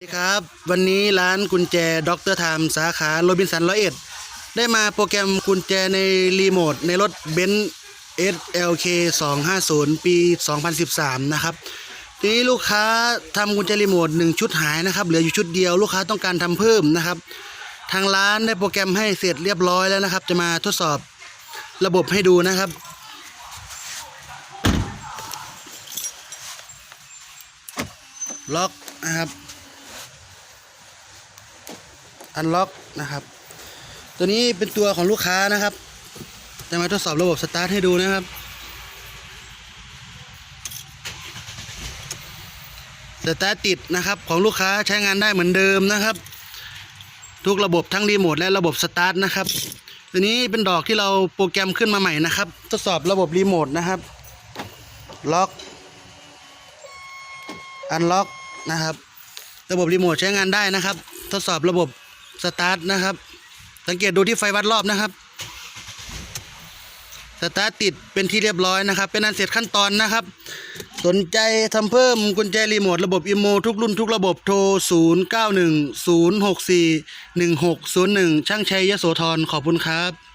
สวัสดีครับ วันนี้ร้านกุญแจด็อกเตอร์ไทม์สาขาโรบินสันร้อยเอ็ดได้มาโปรแกรมกุญแจในรีโมทในรถเบนซ์ SLK 250 ปี 2013 นะครับ ทีนี้ลูกค้าทำกุญแจรีโมท1ชุดหายนะครับ เหลืออยู่ชุดเดียวลูกค้าต้องการทำเพิ่มนะครับ ทางร้านได้โปรแกรมให้เสร็จเรียบร้อยแล้วนะครับ จะมาทดสอบระบบให้ดูนะครับล็อกนะครับ อันล็อกนะครับ ตัวนี้เป็นตัวของลูกค้านะครับจะมาทดสอบระบบสตาร์ทให้ดูนะครับ สตาร์ทติดนะครับของลูกค้าใช้งานได้เหมือนเดิมนะครับ ทุกระบบทั้งรีโมทและระบบสตาร์ทนะครับ ตัวนี้เป็นดอกที่เราโปรแกรมขึ้นมาใหม่นะครับ ทดสอบระบบรีโมทนะครับ ล็อกอันล็อกนะครับ ระบบรีโมทใช้งานได้นะครับ ทดสอบระบบ สตาร์ทนะครับ สังเกตดูที่ไฟวัดรอบนะครับ สตาร์ทติดเป็นที่เรียบร้อยนะครับ เป็นอันเสร็จขั้นตอนนะครับ สนใจทำเพิ่มกุญแจรีโมทระบบอิโมทุกรุ่นทุกระบบโทร 0 9 1 0 6 4 1 6 0 1 ช่างชัยยโสธรขอบคุณครับ